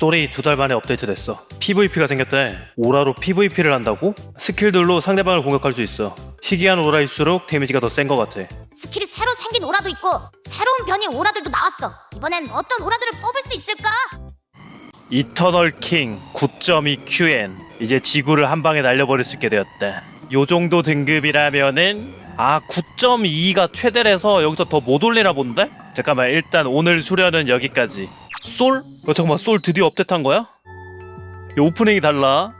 솔이 두달 만에 업데이트 됐어. PVP가 생겼대. 오라로 PVP를 한다고? 스킬들로 상대방을 공격할 수 있어. 희귀한 오라일수록 데미지가 더 센 것 같아. 스킬이 새로 생긴 오라도 있고 새로운 변이 오라들도 나왔어. 이번엔 어떤 오라들을 뽑을 수 있을까? 이터널 킹 9.2 QN 이제 지구를 한 방에 날려버릴 수 있게 되었다. 요 정도 등급이라면은 아 9.2가 최대라서 여기서 더 못 올리나 본데? 잠깐만 일단 오늘 수련은 여기까지. 솔? 어 잠깐만 솔 드디어 업데이트한 거야? 이 오프닝이 달라.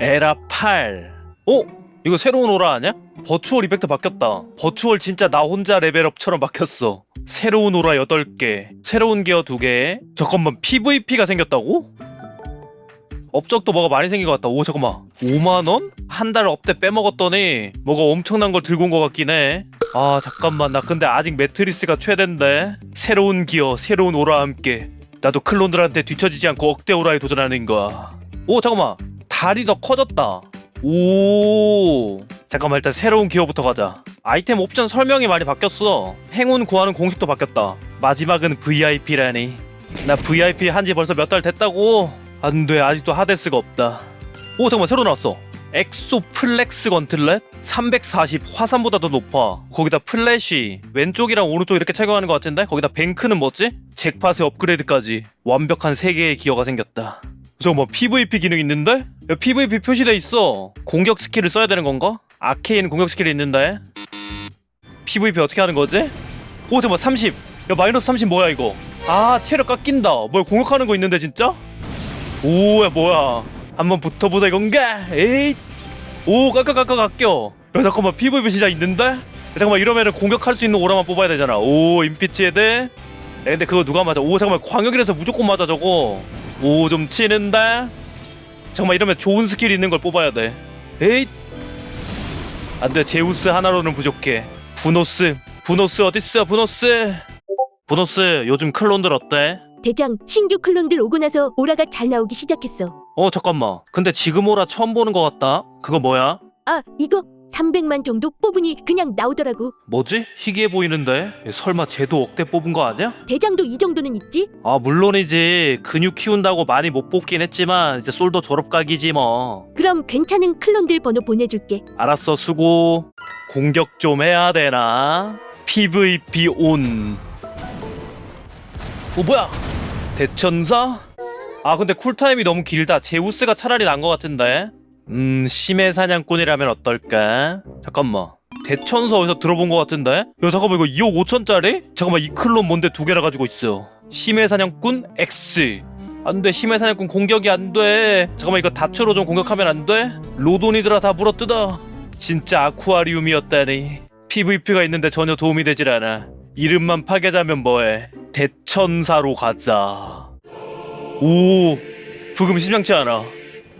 에라 8. 어? 이거 새로운 오라 아니야? 버추얼 이펙트 바뀌었다. 버추얼 진짜 나 혼자 레벨업처럼 바뀌었어. 새로운 오라 8개, 새로운 기어 2개. 잠깐만 PVP가 생겼다고? 업적도 뭐가 많이 생긴 것 같다. 오 잠깐만 5만 원? 한 달 업대 빼먹었더니 뭐가 엄청난 걸 들고 온 것 같긴 해. 아 잠깐만 나 근데 아직 매트리스가 최대인데 새로운 기어 새로운 오라와 함께 나도 클론들한테 뒤처지지 않고 억대 오라에 도전하는 거야. 오 잠깐만 다리 더 커졌다. 오 잠깐만 일단 새로운 기어부터 가자. 아이템 옵션 설명이 많이 바뀌었어. 행운 구하는 공식도 바뀌었다. 마지막은 VIP라니. 나 VIP 한지 벌써 몇 달 됐다고. 안돼 아직도 하데스가 없다. 오 잠깐만 새로 나왔어. 엑소 플렉스 건틀렛 340 화산보다 더 높아. 거기다 플래시 왼쪽이랑 오른쪽 이렇게 착용하는 것 같은데 거기다 뱅크는 뭐지? 잭팟의 업그레이드까지 완벽한 세 개의 기어가 생겼다. 잠깐만 PVP 기능 있는데? 야, PVP 표시돼 있어. 공격 스킬을 써야 되는 건가? 아케인 공격 스킬이 있는데. PVP 어떻게 하는 거지? 오 잠깐만 30. 야 마이너스 30 뭐야 이거? 아 체력 깎인다. 뭐야 공격하는 거 있는데 진짜? 오야 뭐야? 한번 붙어보자 이건가? 에이. 오 깎아 깎아 깎여. 야 잠깐만 PVP 진짜 있는데? 야, 잠깐만 이러면은 공격할 수 있는 오라만 뽑아야 되잖아. 오 인피치 헤드. 야, 근데 그거 누가 맞아? 오 잠깐만 광역이라서 무조건 맞아 저거. 오 좀 치는데? 잠깐만 이러면 좋은 스킬 있는 걸 뽑아야 돼. 에잇. 안돼 제우스 하나로는 부족해. 부노스 부노스 어딨어 부노스. 부노스 요즘 클론들 어때? 대장, 신규 클론들 오고 나서 오라가 잘 나오기 시작했어. 어 잠깐만. 근데 지금 오라 처음 보는 것 같다. 그거 뭐야? 아, 이거 300만 정도 뽑으니 그냥 나오더라고. 뭐지? 희귀해 보이는데? 설마 쟤도 억대 뽑은 거 아니야? 대장도 이 정도는 있지? 아 물론이지 근육 키운다고 많이 못 뽑긴 했지만 이제 솔도 졸업각이지 뭐 그럼 괜찮은 클론들 번호 보내줄게. 알았어 수고 공격 좀 해야 되나 PVP 온 어, 뭐야? 대천사? 아 근데 쿨타임이 너무 길다. 제우스가 차라리 난 것 같은데. 음 심해 사냥꾼이라면 어떨까? 잠깐만. 대천사 어디서 들어본 것 같은데? 야 잠깐만 이거 2억 5천짜리? 잠깐만 이 클론 뭔데 두 개나 가지고 있어. 심해 사냥꾼 X. 안돼 심해 사냥꾼 공격이 안돼. 잠깐만 이거 다츠로 좀 공격하면 안돼? 로돈이들아 다 물어뜯어. 진짜 아쿠아리움이었다니. PVP가 있는데 전혀 도움이 되질 않아 이름만 파괴자면 뭐해? 대천사로 가자. 오 부금 심상치 않아.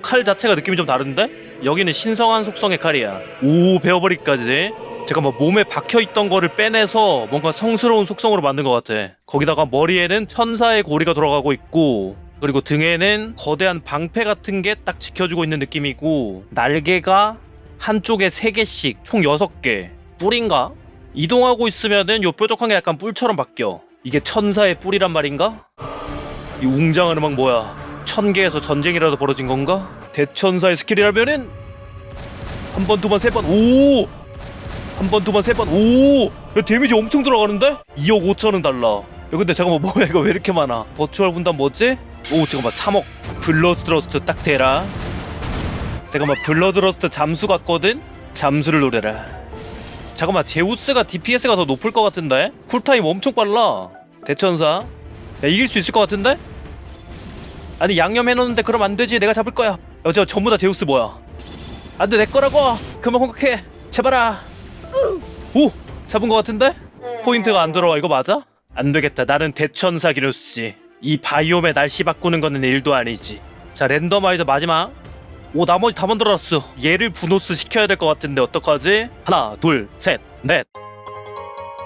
칼 자체가 느낌이 좀 다른데? 여기는 신성한 속성의 칼이야. 오 베어버리까지. 잠깐만 몸에 박혀있던 거를 빼내서 뭔가 성스러운 속성으로 만든 것 같아. 거기다가 머리에는 천사의 고리가 돌아가고 있고 그리고 등에는 거대한 방패 같은 게 딱 지켜주고 있는 느낌이고 날개가 한쪽에 세개씩총 여섯 개. 뿔인가? 이동하고 있으면은 요 뾰족한 게 약간 뿔처럼 바뀌어 이게 천사의 뿔이란 말인가? 이 웅장한 음악 뭐야 천 개에서 전쟁이라도 벌어진 건가? 대천사의 스킬이라면은 한 번, 두 번, 세 번, 오! 한 번, 두 번, 세 번, 오! 야, 데미지 엄청 들어가는데? 2억 5천은 달라. 야, 근데 잠깐만, 뭐야, 이거 왜 이렇게 많아? 버추얼 군단 뭐지? 오, 잠깐만, 3억. 블러드러스트 딱 대라. 잠깐만, 블러드러스트 잠수 같거든? 잠수를 노려라. 잠깐만, 제우스가 DPS가 더 높을 것 같은데? 쿨타임 엄청 빨라. 대천사. 야, 이길 수 있을 것 같은데? 아니 양념 해놓는데 그럼 안 되지. 내가 잡을 거야. 어, 저 전부 다 제우스 뭐야? 안돼 내 거라고. 그만 공격해. 제발아 오 잡은 것 같은데? 포인트가 안 들어와. 이거 맞아? 안 되겠다. 나는 대천사 기누스. 이 바이옴에 날씨 바꾸는 거는 일도 아니지. 자 랜덤아이저 마지막 오 나머지 다 만들어놨어. 얘를 분노스 시켜야 될 것 같은데 어떡하지? 하나 둘셋넷.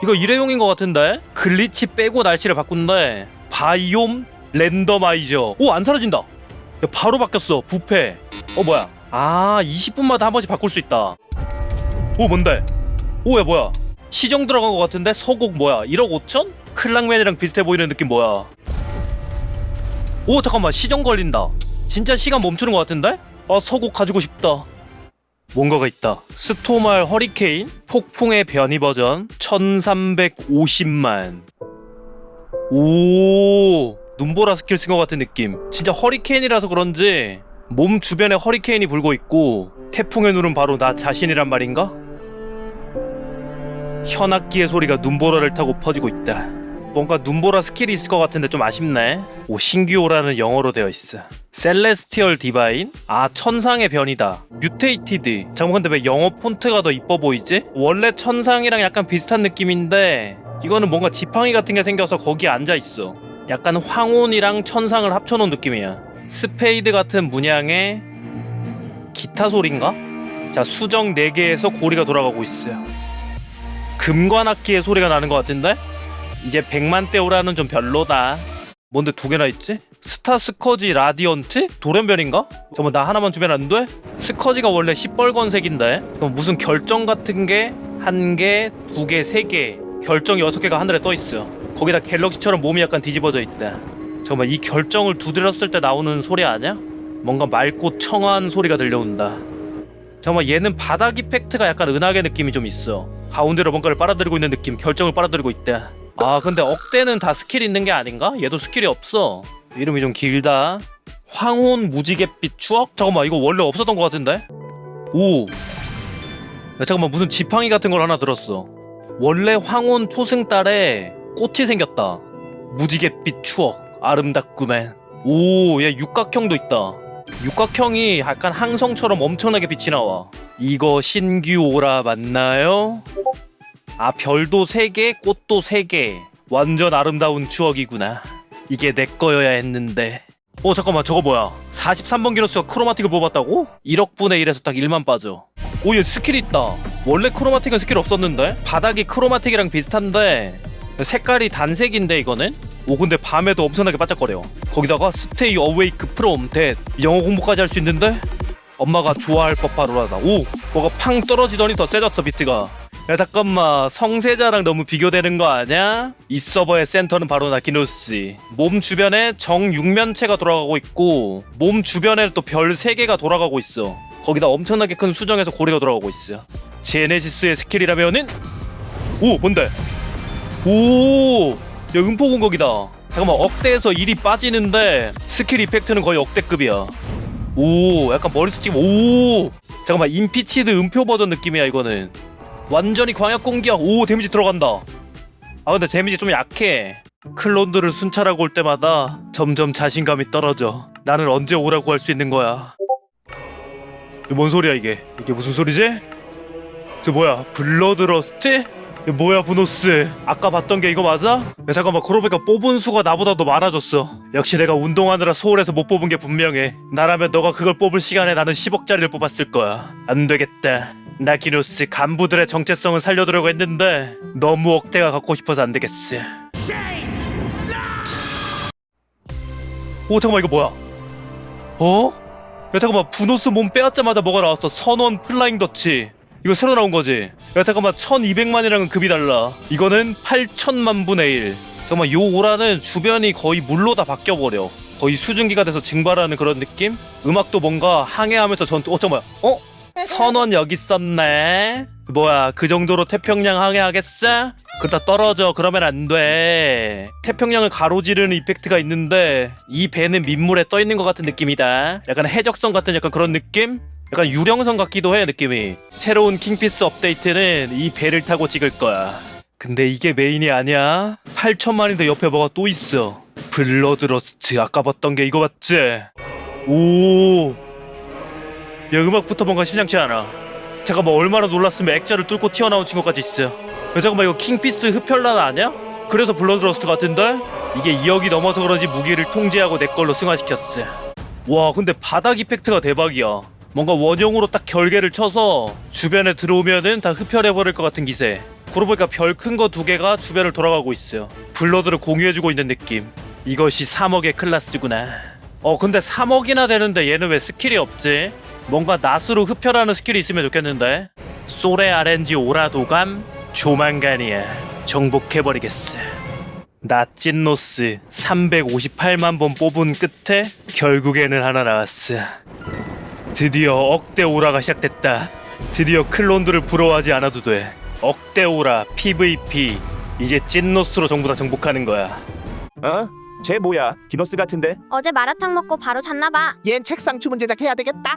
이거 일회용인 것 같은데? 글리치 빼고 날씨를 바꾼대 바이옴 랜덤아이저. 오 안 사라진다. 야, 바로 바뀌었어. 부패. 어 뭐야? 아 20분마다 한 번씩 바꿀 수 있다. 오 뭔데? 오야 뭐야? 시정 들어간 것 같은데? 서곡 뭐야? 1억 5천? 클랑맨이랑 비슷해 보이는 느낌 뭐야? 오 잠깐만. 시정 걸린다. 진짜 시간 멈추는 것 같은데? 아 서곡 가지고 싶다. 뭔가가 있다. 스토말 허리케인 폭풍의 변이 버전 1350만. 오 눈보라 스킬 쓴 것 같은 느낌. 진짜 허리케인이라서 그런지 몸 주변에 허리케인이 불고 있고 태풍의 눈은 바로 나 자신이란 말인가? 현악기의 소리가 눈보라를 타고 퍼지고 있다 뭔가 눈보라 스킬이 있을 것 같은데 좀 아쉽네 오 신규오라는 영어로 되어 있어 셀레스티얼 디바인? 아 천상의 변이다 뮤테이티드 잠깐 근데 왜 영어 폰트가 더 이뻐 보이지? 원래 천상이랑 약간 비슷한 느낌인데 이거는 뭔가 지팡이 같은 게 생겨서 거기에 앉아있어 약간 황혼이랑 천상을 합쳐놓은 느낌이야 스페이드 같은 문양의 기타 소린가? 자 수정 4개에서 고리가 돌아가고 있어요 금관악기의 소리가 나는 것 같은데? 이제 100만 대오라는 좀 별로다 뭔데 두 개나 있지? 스타 스커지 라디언트? 돌연변인가? 잠깐만 나 하나만 주면 안 돼? 스커지가 원래 시뻘건색인데 그럼 무슨 결정 같은 게 한 개, 두 개, 세 개 결정 여섯 개가 하늘에 떠 있어 거기다 갤럭시처럼 몸이 약간 뒤집어져 있다 잠깐만 이 결정을 두드렸을 때 나오는 소리 아니야? 뭔가 맑고 청아한 소리가 들려온다 잠깐만 얘는 바닥 이펙트가 약간 은하계 느낌이 좀 있어 가운데로 뭔가를 빨아들이고 있는 느낌 결정을 빨아들이고 있다 아 근데 억대는 다 스킬 있는 게 아닌가? 얘도 스킬이 없어 이름이 좀 길다 황혼 무지갯빛 추억? 잠깐만 이거 원래 없었던 것 같은데? 오 야, 잠깐만 무슨 지팡이 같은 걸 하나 들었어 원래 황혼 초승달에 꽃이 생겼다 무지갯빛 추억 아름답구만 오얘 육각형도 있다 육각형이 약간 항성처럼 엄청나게 빛이 나와 이거 신규 오라 맞나요? 아 별도 3개 꽃도 3개. 완전 아름다운 추억이구나. 이게 내 거여야 했는데. 어 잠깐만 저거 뭐야? 43번 기너스가 크로마틱을 뽑았다고? 1억 분의 1에서 딱 1만 빠져. 오 얘 스킬 있다. 원래 크로마틱은 스킬 없었는데? 바닥이 크로마틱이랑 비슷한데 색깔이 단색인데 이거는? 오 근데 밤에도 엄청나게 반짝거려. 거기다가 스테이 어웨이크 프롬 댓 영어 공부까지 할 수 있는데? 엄마가 좋아할 법하로라다. 오 뭐가 팡 떨어지더니 더 세졌어 비트가 야 잠깐만 성세자랑 너무 비교되는 거 아냐? 이 서버의 센터는 바로 나키노스 몸 주변에 정육면체가 돌아가고 있고 몸 주변에 또 별 3개가 돌아가고 있어 거기다 엄청나게 큰 수정에서 고리가 돌아가고 있어 제네시스의 스킬이라면은 오 뭔데? 오, 야 음포 공격이다. 잠깐만 억대에서 1이 빠지는데 스킬 이펙트는 거의 억대급이야. 오, 약간 머리 스틱. 오, 잠깐만 인피치드 음표 버전 느낌이야 이거는. 완전히 광역 공기야. 오, 데미지 들어간다. 아 근데 데미지 좀 약해. 클론들을 순찰하고 올 때마다 점점 자신감이 떨어져. 나는 언제 오라고 할 수 있는 거야. 이게 뭔 소리야 이게? 이게 무슨 소리지? 저 뭐야? 블러드러스트? 이거 뭐야 부노스 아까 봤던 게 이거 맞아? 야 잠깐만 그러고 보니까 뽑은 수가 나보다 더 많아졌어 역시 내가 운동하느라 소홀해서 못 뽑은 게 분명해 나라면 너가 그걸 뽑을 시간에 나는 10억짜리를 뽑았을 거야 안 되겠다 나기누스 간부들의 정체성을 살려두려고 했는데 너무 억대가 갖고 싶어서 안 되겠어. 오 잠깐만 이거 뭐야? 어? 야 잠깐만 부노스 몸 빼앗자마자 뭐가 나왔어? 선원 플라잉 더치. 이거 새로 나온 거지? 야 잠깐만 1200만이랑은 급이 달라. 이거는 8천만 분의 1 잠깐만 요 오라는 주변이 거의 물로 다 바뀌어 버려. 거의 수증기가 돼서 증발하는 그런 느낌? 음악도 뭔가 항해하면서 전투 어 잠깐만. 어? 선원 여기 있었네. 뭐야 그 정도로 태평양 항해하겠어? 그러다 떨어져. 그러면 안돼. 태평양을 가로지르는 이펙트가 있는데 이 배는 민물에 떠 있는 것 같은 느낌이다. 약간 해적선 같은 약간 그런 느낌? 약간 유령선 같기도 해 느낌이. 새로운 킹피스 업데이트는 이 배를 타고 찍을 거야. 근데 이게 메인이 아니야. 8천만인데 옆에 뭐가 또 있어. 블러드러스트. 아까 봤던 게 이거 맞지? 오 야 음악부터 뭔가 심상치 않아. 잠깐만 얼마나 놀랐으면 액자를 뚫고 튀어나온 친구까지 있어. 야 잠깐만 이거 킹피스 흡혈란 아니야? 그래서 블러드러스트 같은데? 이게 2억이 넘어서 그런지 무기를 통제하고 내 걸로 승화시켰어. 와 근데 바닥 이펙트가 대박이야. 뭔가 원형으로 딱 결계를 쳐서 주변에 들어오면은 다 흡혈해버릴 것 같은 기세. 그러고 보니까 별 큰 거 두 개가 주변을 돌아가고 있어요 블러드를 공유해주고 있는 느낌. 이것이 3억의 클라스구나. 어 근데 3억이나 되는데 얘는 왜 스킬이 없지? 뭔가 낫으로 흡혈하는 스킬이 있으면 좋겠는데 소레 RNG 오라도감 조만간이야 정복해버리겠어 나 찐노스 358만 번 뽑은 끝에 결국에는 하나 나왔어. 드디어 억대 오라가 시작됐다. 드디어 클론들을 부러워하지 않아도 돼. 억대 오라 PVP 이제 찐노스로 전부 다 정복하는 거야. 어? 쟤 뭐야? 디너스 같은데? 어제 마라탕 먹고 바로 잤나 봐. 얜 책상 주문 제작해야 되겠다.